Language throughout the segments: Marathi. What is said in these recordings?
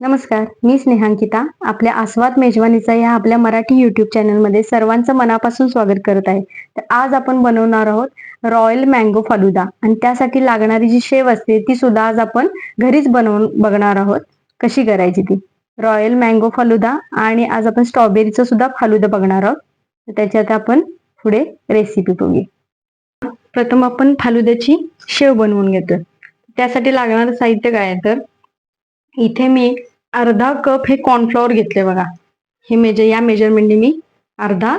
नमस्कार मी स्नेहांकिता आपल्या आस्वाद मेजवानीचा या आपल्या मराठी युट्यूब चॅनलमध्ये सर्वांचं मनापासून स्वागत करत आहे. तर आज आपण बनवणार आहोत रॉयल मँगो फालुदा आणि त्यासाठी लागणारी जी शेव असते ती सुद्धा आज आपण घरीच बनवून बघणार आहोत. कशी करायची ती? रॉयल मँगो फालुदा आणि आज आपण स्ट्रॉबेरीचं सुद्धा फालुदा बघणार आहोत. तर त्याच्यात आपण पुढे रेसिपी बघूया. प्रथम आपण फालुद्याची शेव बनवून घेतो त्यासाठी लागणारं साहित्य काय आहे तर इथे मी अर्धा कप हे कॉर्नफ्लॉवर घेतले बघा. हे मेजर या मेजरमेंटने मी अर्धा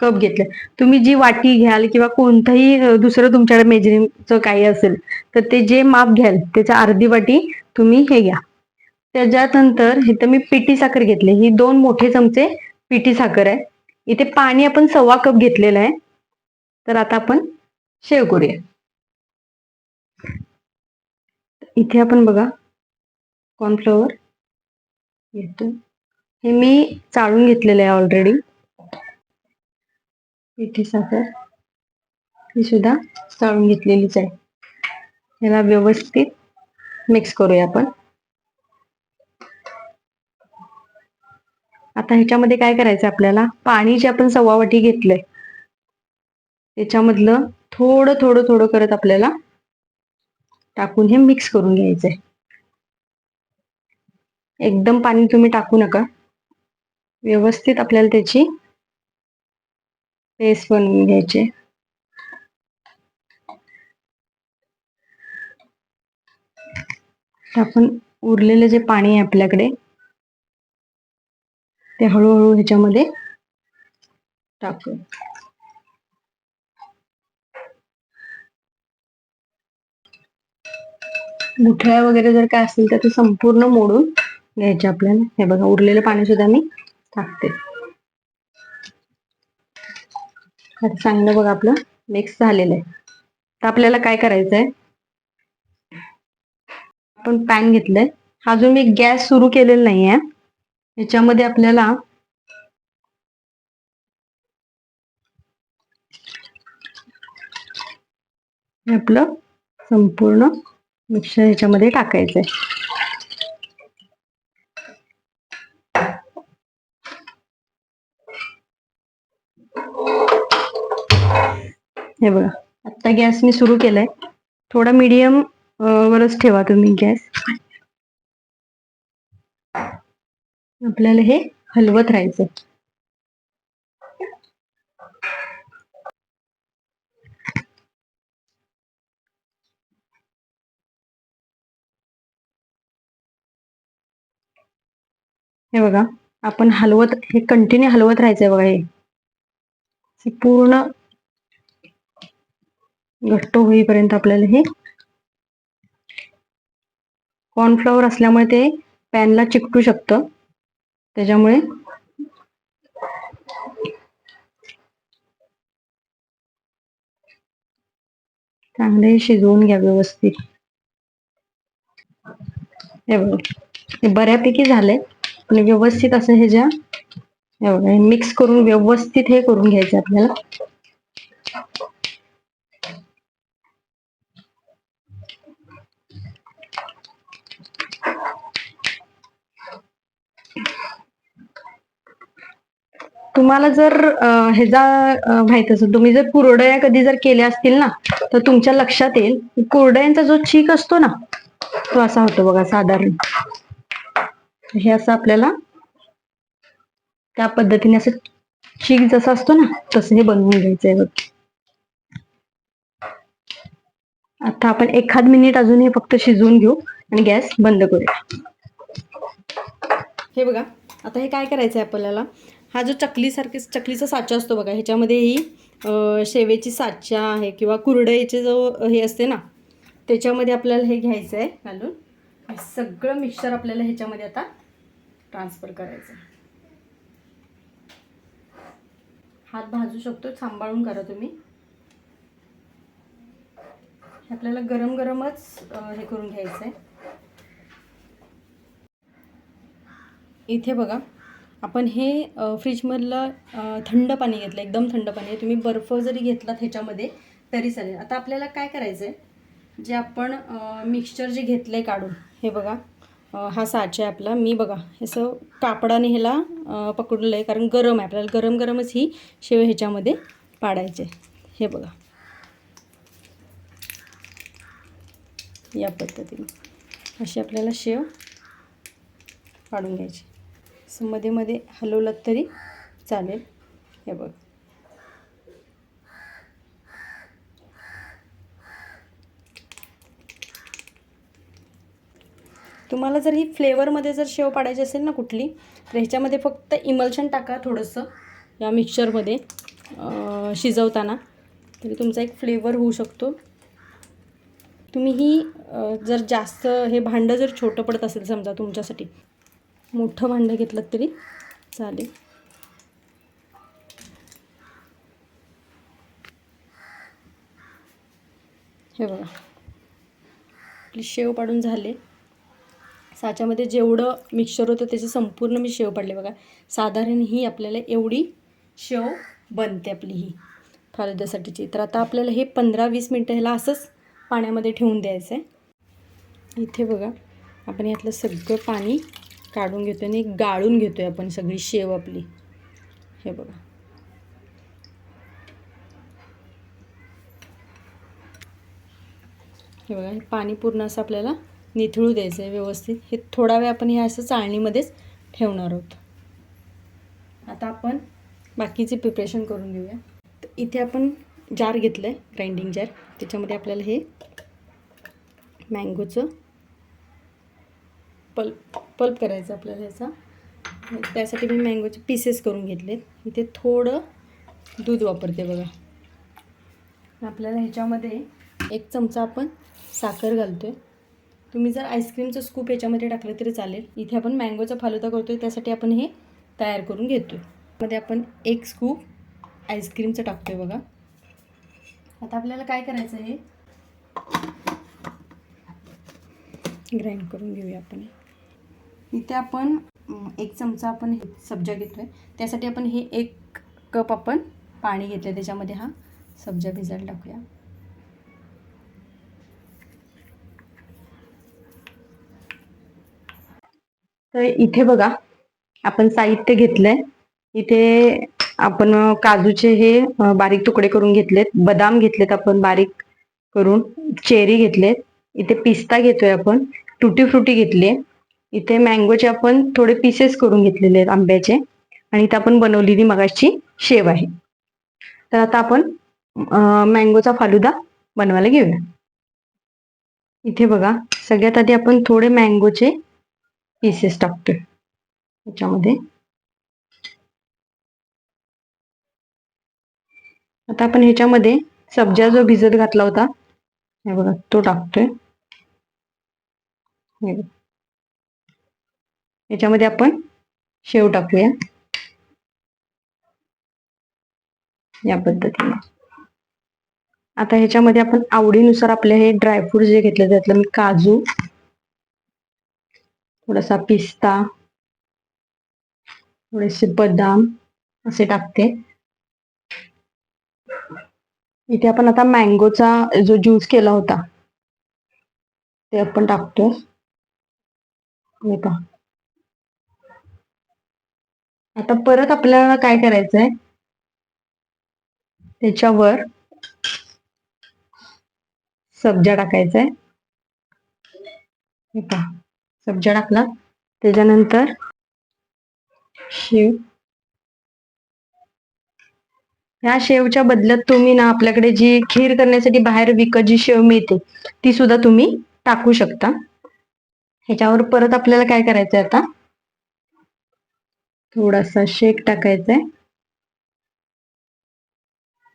कप घेतले. तुम्ही जी वाटी घ्याल किंवा कोणतंही दुसरं तुमच्याकडे मेजरिंगचं काही असेल तर ते जे माप घ्याल त्याच्या अर्धी वाटी तुम्ही हे घ्या. त्याच्यानंतर इथं मी पिठी साखर घेतली. ही दोन मोठे चमचे पिठी साखर आहे. इथे पाणी आपण सव्वा कप घेतलेलं आहे. तर आता आपण शेव करूया. इथे आपण बघा कॉर्नफ्लॉवर घेतो हे मी चाळून घेतलेलं आहे ऑलरेडी पिठी साखर. ही सुद्धा चाळून घेतलेलीच आहे. ह्याला व्यवस्थित मिक्स करूया आपण. आता ह्याच्यामध्ये काय करायचं आपल्याला? पाणी जे आपण सव्वा वाटी घेतलंय त्याच्यामधलं थोडं थोडं थोडं करत आपल्याला टाकून हे मिक्स करून घ्यायचंय. एकदम पाणी तुम्ही टाकू नका. व्यवस्थित आपल्याला त्याची पेस्ट बनवून घ्यायची. आपण उरलेलं जे पाणी आहे आपल्याकडे ते हळूहळू ह्याच्यामध्ये टाकू. गुठळ्या वगैरे जर काय असेल तर ते संपूर्ण मोडून घ्यायचे आपल्याला. हे बघा उरलेलं पाणी सुद्धा मी टाकते. आता चांगलं बघा आपलं मिक्स झालेलं आहे. तर आपल्याला काय करायचंय? आपण पॅन घेतलंय. अजून मी गॅस सुरू केलेला नाहीये. ह्याच्यामध्ये आपल्याला हे आपलं संपूर्ण मिक्सर ह्याच्यामध्ये टाकायचंय. हे बघा आता गॅस मी सुरू केलाय. थोडा मीडियम वरच ठेवा तुम्ही गॅस. आपल्याला हे हलवत राहायचं हे बघा आपण हलवत हे कंटिन्यू हलवत राहायचंय बघा हे. पूर्ण घट्ट होईपर्यंत आपल्याला हे कॉर्नफ्लॉवर असल्यामुळे ते पॅनला चिकटू शकतं. त्याच्यामुळे चांगले शिजवून घ्या व्यवस्थित. हे बघा हे बऱ्यापैकी झालंय पण व्यवस्थित असं हे ज्या मिक्स करून व्यवस्थित हे करून घ्यायचं आपल्याला. तुम्हाला जर ह्याचा माहीत असेल तुम्ही जर कुरडया कधी जर केल्या असतील ना तर तुमच्या लक्षात येईल कुरडयांचा जो चीक असतो ना तो असा होतो बघा साधारण. हे असं आपल्याला त्या पद्धतीने असं चीक जसा असतो ना तसं हे बनवून घ्यायचंय बघ. आता आपण एखाद मिनिट अजून हे फक्त शिजवून घेऊ आणि गॅस बंद करूया. हे बघा आता हे काय करायचं आहे आपल्याला? हा जो चकलीसारखे चकलीचा साचा असतो बघा ह्याच्यामध्येही शेवेची साचा आहे किंवा कुरडईचे जो हे असते ना त्याच्यामध्ये आपल्याला हे घ्यायचं आहे घालून. सगळं मिक्सर आपल्याला ह्याच्यामध्ये आता ट्रान्सफर करायचं आहे. हात भाजू शकतो सांभाळून करा तुम्ही. हे आपल्याला गरम गरमच हे करून घ्यायचं आहे. इथे बघा आपण हे फ्रीजमधलं थंड पाणी घेतलं एकदम थंड पाणी आहे तुम्ही बर्फ जरी घेतलात ह्याच्यामध्ये तरी चालेल. आता आपल्याला काय करायचं आहे जे आपण मिक्सचर जे घेतलं आहे काढून हे बघा हा साचा आहे आपला मी बघा असं कापडाने ह्याला पकडलं आहे कारण गरम आहे आपल्याला गरम गरमच ही शेव ह्याच्यामध्ये पाडायचे हे बघा. या पद्धतीने. अशी आपल्याला शेव पाडून घ्यायची. असं मध्ये मध्ये हलवलं तरी चालेल. हे बघ. तुम्हाला जर ही फ्लेवरमध्ये जर शेव पाडायची असेल ना कुठली तर ह्याच्यामध्ये फक्त इमल्शन टाका थोडंसं या मिक्सरमध्ये शिजवताना. तरी तुमचा एक फ्लेवर होऊ शकतो. तुम्ही ही जर जास्त हे भांडं जर छोटं पडत असेल समजा तुमच्यासाठी मोठं भांडं घेतलं तरी चालेल. हे बघा. आपली शेव पाडून झाले. साच्यामध्ये जेवढं मिक्सर होतं त्याचे संपूर्ण मी शेव पाडले बघा. साधारण ही आपल्याला एवढी शेव बनते आपली ही. फालुद्यासाठीची तर आता आपल्याला हे पंधरा वीस मिनटं ह्याला असंच पाण्यामध्ये ठेवून द्यायचं आहे इथे बघा आपण यातलं सगळं पाणी काढून घेतो आणि गाळून घेतो आहे आपण सगळी शेव आपली. हे बघा. हे बघा हे पाणी पूर्ण असं आपल्याला निथळू द्यायचं आहे व्यवस्थित. हे थोडा वेळ आपण हे असं चाळणीमध्येच ठेवणार आहोत. आता आपण बाकीचे प्रिपरेशन करून घेऊया. तर इथे आपण जार घेतलं आहे ग्राइंडिंग जार त्याच्यामध्ये आपल्याला हे मँगोचं पल्प पल्प करायचा आपल्याला ह्याचा त्यासाठी मी मँगोचे पीसेस करून घेतलेत. इथे थोडं दूध वापरते बघा. आपल्याला ह्याच्यामध्ये एक चमचा आपण साखर घालतो आहे तुम्ही जर आईस्क्रीमचं स्कूप याच्यामध्ये टाकलं तरी चालेल. इथे आपण मँगोचा फालुदा करतो आहे त्यासाठी आपण हे तयार करून घेतो आहे मध्ये आपण एक स्कूप आईस्क्रीमचं टाकतो आहे बघा. आता आपल्याला काय करायचं आहे? ग्राइंड करून घेऊया आपण. इथे आपण एक चमचा आपण सब्जा घेतो आहे त्यासाठी आपण हे एक कप आपण पाणी घेतलं आहे त्याच्यामध्ये हा सब्जा भिजायला टाकूया. तर इथे बघा आपण साहित्य घेतलंय. इथे आपण काजूचे हे बारीक तुकडे करून घेतलेत. बदाम घेतलेत आपण बारीक करून. चेरी घेतलेत. इथे पिस्ता घेतोय आपण. टुटी फ्रुटी घेतली इथे मँगोचे आपण थोडे पीसेस करून घेतलेले आहेत आंब्याचे. आणि इथे आपण बनवलेली मगाशी शेव आहे. तर आता आपण मँगोचा फालुदा बनवायला घेऊया. इथे बघा सगळ्यात आधी आपण थोडे मँगोचे पीसेस टाकतोय. त्याच्यामध्ये. आता आपण ह्याच्यामध्ये सब्जा जो भिजत घातला होता हे बघा तो टाकतोय. याच्यामध्ये आपण शेव टाकूया. या पद्धतीने. आता ह्याच्यामध्ये आपण आवडीनुसार आपले हे ड्रायफ्रूट जे घेतले त्यातलं मी काजू थोडासा पिस्ता थोडेसे बदाम असे टाकते. इथे आपण आता मँगोचा जो ज्यूस केला होता ते आपण टाकतोय. मी पहा. आता परत आपल्याला काय करायचंय? त्याच्यावर सब्जा टाकायचा आहे हे पहा सब्जा टाकला. त्याच्यानंतर शेव. ह्या शेवच्या बदल्यात तुम्ही ना आपल्याकडे जी खीर करण्यासाठी बाहेर विकत जी शेव मिळते ती सुद्धा तुम्ही टाकू शकता. ह्याच्यावर परत आपल्याला काय करायचंय आता? थोडासा शेक टाकायचा आहे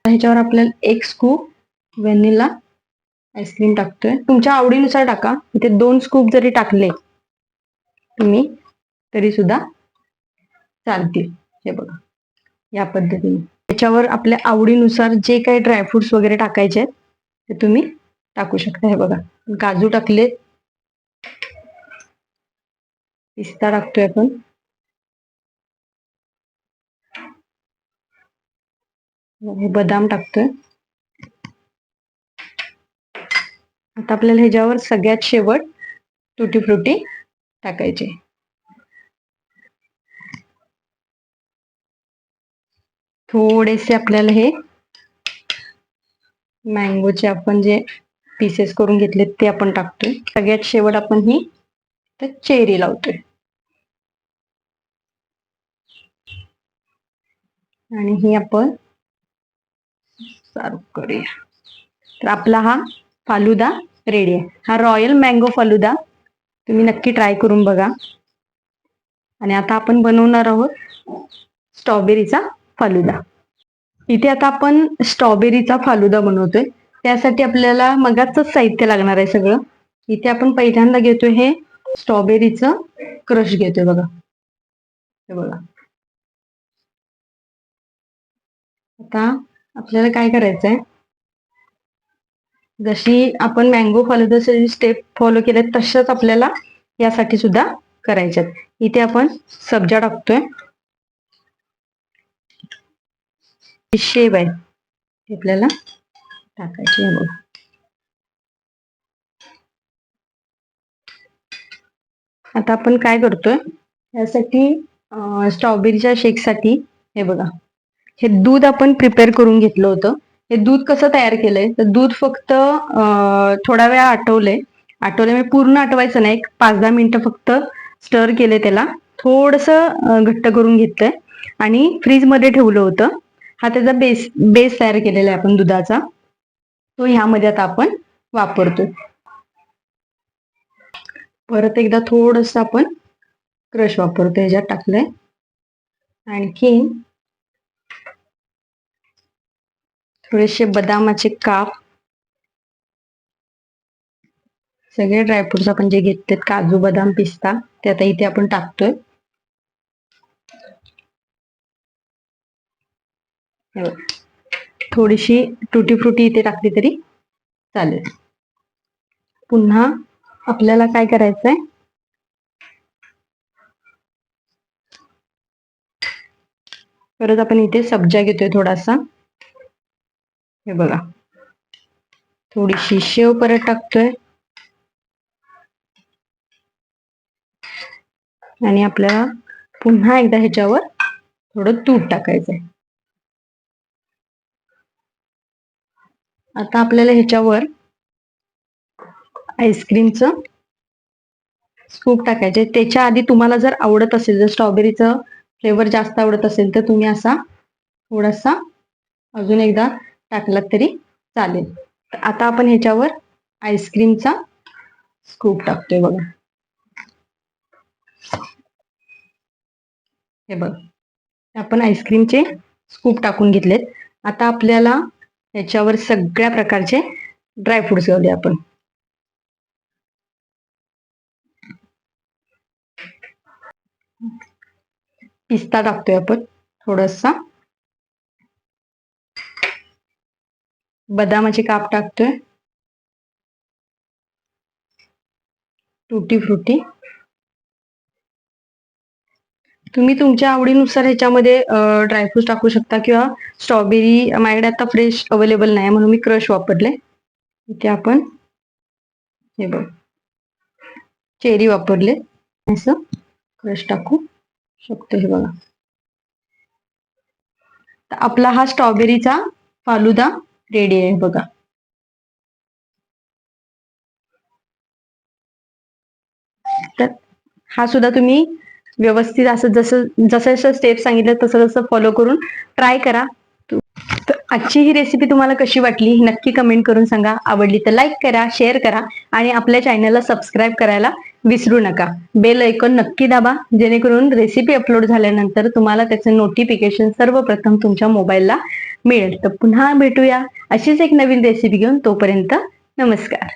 ह्याच्यावर आपल्याला एक स्कूप व्हॅनिला आईस्क्रीम टाकतोय. तुमच्या आवडीनुसार टाका. इथे दोन स्कूप जरी टाकले तुम्ही तरी सुद्धा चालतील. हे बघा या पद्धतीने. त्याच्यावर आपल्या आवडीनुसार जे काही ड्रायफ्रुट्स वगैरे टाकायचे आहेत ते तुम्ही टाकू शकता. हे बघा काजू टाकले पिस्ता टाकतोय आपण. हे बदाम टाकतोय. आता आपल्याला ह्याच्यावर सगळ्यात शेवट तुटी फ्रुटी टाकायचे. थोडेसे आपल्याला हे मँगोचे आपण जे पीसेस करून घेतले ते आपण टाकतोय. सगळ्यात शेवट आपण ही तर चेरी लावतोय. आणि ही आपण सर्व करूया. तर आपला हा फालुदा रेडी आहे. हा रॉयल मँगो फालुदा तुम्ही नक्की ट्राय करून बघा. आणि आता आपण बनवणार आहोत स्ट्रॉबेरीचा फालुदा. इथे आता आपण स्ट्रॉबेरीचा फालुदा बनवतोय. त्यासाठी आपल्याला मगाचच साहित्य लागणार आहे सगळं. इथे आपण पहिल्यांदा घेतोय हे स्ट्रॉबेरीचं क्रश घेतोय बघा. हे बघा. आता आपल्याला काय करायचंय? जशी आपण मँगो फालुदाची स्टेप फॉलो केले तशाच आपल्याला यासाठी सुद्धा करायच्यात. इथे आपण सब्जा टाकतोय. शेव आहे. ते आपल्याला टाकायची आहे बघा. आता आपण काय करतोय? यासाठी स्ट्रॉबेरीच्या शेकसाठी हे बघा. हे दूध आपण प्रिपेअर करून घेतलं होतं. हे दूध कसं तयार केलंय? तर दूध फक्त थोडा वेळ आटवलंय. आटवलं मी म्हणजे पूर्ण आटवायचं नाही. एक पाच दहा मिनिटं फक्त स्टर केले त्याला. थोडस घट्ट करून घेतलंय. आणि फ्रीजमध्ये ठेवलं होतं. हा त्याचा बेस बेस तयार केलेला आहे आपण दुधाचा. तो ह्यामध्ये आता आपण वापरतो परत एकदा थोडस आपण क्रश वापरतो ह्याच्यात टाकलंय. आणखी थोडेसे बदामाचे काप. सगळे ड्रायफ्रुट्स आपण जे घेतलेत काजू बदाम पिस्ता ते आता इथे आपण टाकतोय. थोडीशी टुटी फ्रुटी इथे टाकली तरी चालेल. पुन्हा आपल्याला काय करायचंय? परत आपण इथे सब्जा घेतोय थोडासा. हे बघा. थोडीशी शेव परत टाकतोय. आणि आपल्याला पुन्हा एकदा ह्याच्यावर थोडं तूप टाकायचंय. आता आपल्याला ह्याच्यावर आईस्क्रीमचं स्कूप टाकायचे त्याच्या आधी तुम्हाला जर आवडत असेल जर स्ट्रॉबेरीचं फ्लेवर जास्त आवडत असेल तर तुम्ही असा थोडासा अजून एकदा टाकलात तरी चालेल. तर आता आपण ह्याच्यावर आईस्क्रीमचा स्कूप टाकतोय बघा. हे बघ. आपण आईस्क्रीमचे स्कूप टाकून घेतलेत. आता आपल्याला ह्याच्यावर सगळ्या प्रकारचे ड्रायफ्रुट्स घालूया आपण. पिस्ता टाकतोय आपण. थोडासा. बदामाचे काप टाकतोय. टुटी फ्रुटी तुम्ही तुमच्या आवडीनुसार ह्याच्यामध्ये ड्रायफ्रुट्स टाकू शकता किंवा स्ट्रॉबेरी माझ्याकडे आता फ्रेश अवेलेबल नाही म्हणून मी क्रश वापरले. इथे आपण हे बघ. चेरी वापरले. असं क्रश टाकू शकतो हे बघा. आपला हा स्ट्रॉबेरीचा फालुदा रेडी आहे बघा. तर हा सुद्धा तुम्ही व्यवस्थित असं जसं जसं जसं स्टेप सांगितलं तसं तसं फॉलो करून ट्राय करा. तर आजची ही रेसिपी तुम्हाला कशी वाटली नक्की कमेंट करून सांगा. आवडली तर लाईक करा शेअर करा आणि आपल्या चॅनलला सबस्क्राईब करायला विसरू नका. बेल ऐकून नक्की दाबा जेणेकरून रेसिपी अपलोड झाल्यानंतर तुम्हाला त्याचं नोटिफिकेशन सर्वप्रथम तुमच्या मोबाईलला मिळेल. तर पुन्हा भेटूया. अशीच एक नवीन रेसिपी घेऊन तोपर्यंत नमस्कार.